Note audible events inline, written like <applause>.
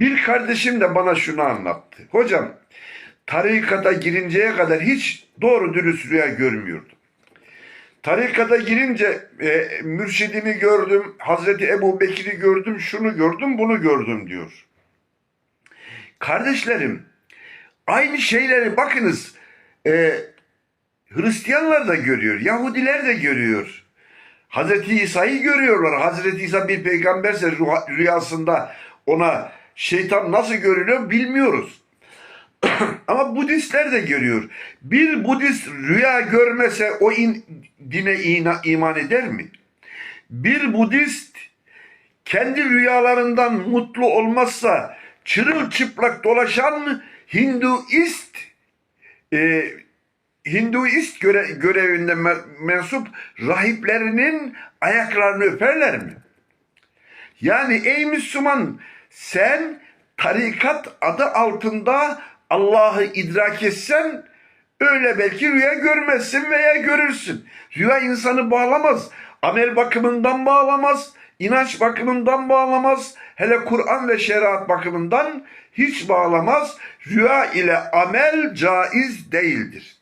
Bir kardeşim de bana şunu anlattı. Hocam tarikata girinceye kadar hiç doğru dürüst rüya görmüyordum. Tarikata girince e, mürşidimi gördüm, Hazreti Ebu Bekir'i gördüm, şunu gördüm, bunu gördüm diyor. Kardeşlerim, aynı şeyleri bakınız, e, Hristiyanlar da görüyor, Yahudiler de görüyor. Hazreti İsa'yı görüyorlar. Hazreti İsa bir peygamberse rüyasında ona şeytan nasıl görünüyor bilmiyoruz. <clears throat> Ama Budistler de görüyor. Bir Budist rüya görmese o in, dine ina- iman eder mi? Bir Budist kendi rüyalarından mutlu olmazsa çırılçıplak dolaşan Hinduist e, Hinduist göre, görevinde me- mensup rahiplerinin ayaklarını öperler mi? Yani ey Müslüman sen tarikat adı altında Allah'ı idrak etsen öyle belki rüya görmezsin veya görürsün. Rüya insanı bağlamaz. Amel bakımından bağlamaz. inanç bakımından bağlamaz. Hele Kur'an ve şeriat bakımından hiç bağlamaz. Rüya ile amel caiz değildir.